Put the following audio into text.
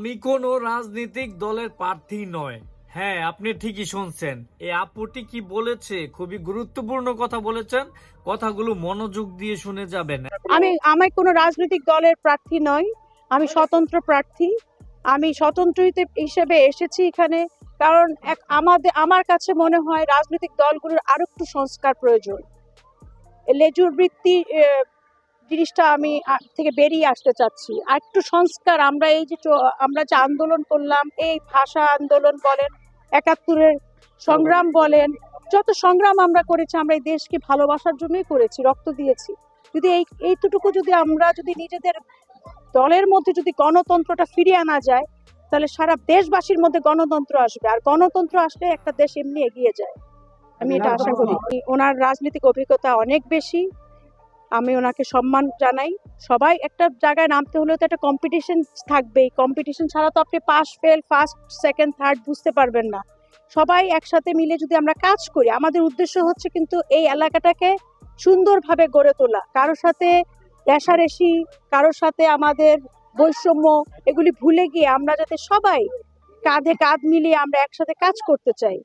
আমি কোনো রাজনৈতিক দলের প্রার্থী নয়। হ্যাঁ আপনি ঠিকই শুনছেন। এই আপুটি কি বলেছে? খুবই গুরুত্বপূর্ণ কথা বলেছেন। কথাগুলো মনোযোগ দিয়ে শুনে যাবেন। আমি আমি কোনো রাজনৈতিক দলের প্রার্থী নই। আমি স্বতন্ত্র প্রার্থী। আমি স্বতন্ত্র হিসেবে এসেছি এখানে কারণ এক আমাদের, আমার কাছে মনে হয় রাজনৈতিক দলগুলোর আরও একটু সংস্কার প্রয়োজন। লেজুর বৃত্তি জিনিসটা আমি থেকে বেরিয়ে আসতে চাচ্ছি। আর একটু সংস্কার আমরা এই যে আমরা যে আন্দোলন করলাম এই ভাষা আন্দোলন বলেন একাত্তরের সংগ্রাম বলেন যত সংগ্রাম আমরা করেছি আমরা এই দেশকে ভালোবাসার জন্যই করেছি রক্ত দিয়েছি। যদি এই এইটুকু যদি আমরা যদি নিজেদের দলের মধ্যে যদি গণতন্ত্রটা ফিরিয়ে আনা যায় তাহলে সারা দেশবাসীর মধ্যে গণতন্ত্র আসবে। আর গণতন্ত্র আসলে একটা দেশ এমনি এগিয়ে যায়। আমি এটা আশা করি। ওনার রাজনৈতিক অভিজ্ঞতা অনেক বেশি। আমি ওনাকে সম্মান জানাই। সবাই একটা জায়গায় নামতে হলেও তো একটা কম্পিটিশন থাকবেই। কম্পিটিশন ছাড়া তো আপনি pass fail first second third বুঝতে পারবেন না। সবাই একসাথে মিলে যদি আমরা কাজ করি, আমাদের উদ্দেশ্য হচ্ছে কিন্তু এই এলাকাটাকে সুন্দরভাবে গড়ে তোলা। কারোর সাথে রেশারেশি, কারোর সাথে আমাদের বৈষম্য, এগুলি ভুলে গিয়ে আমরা যাতে সবাই কাঁধে কাঁধ মিলিয়ে আমরা একসাথে কাজ করতে চাই।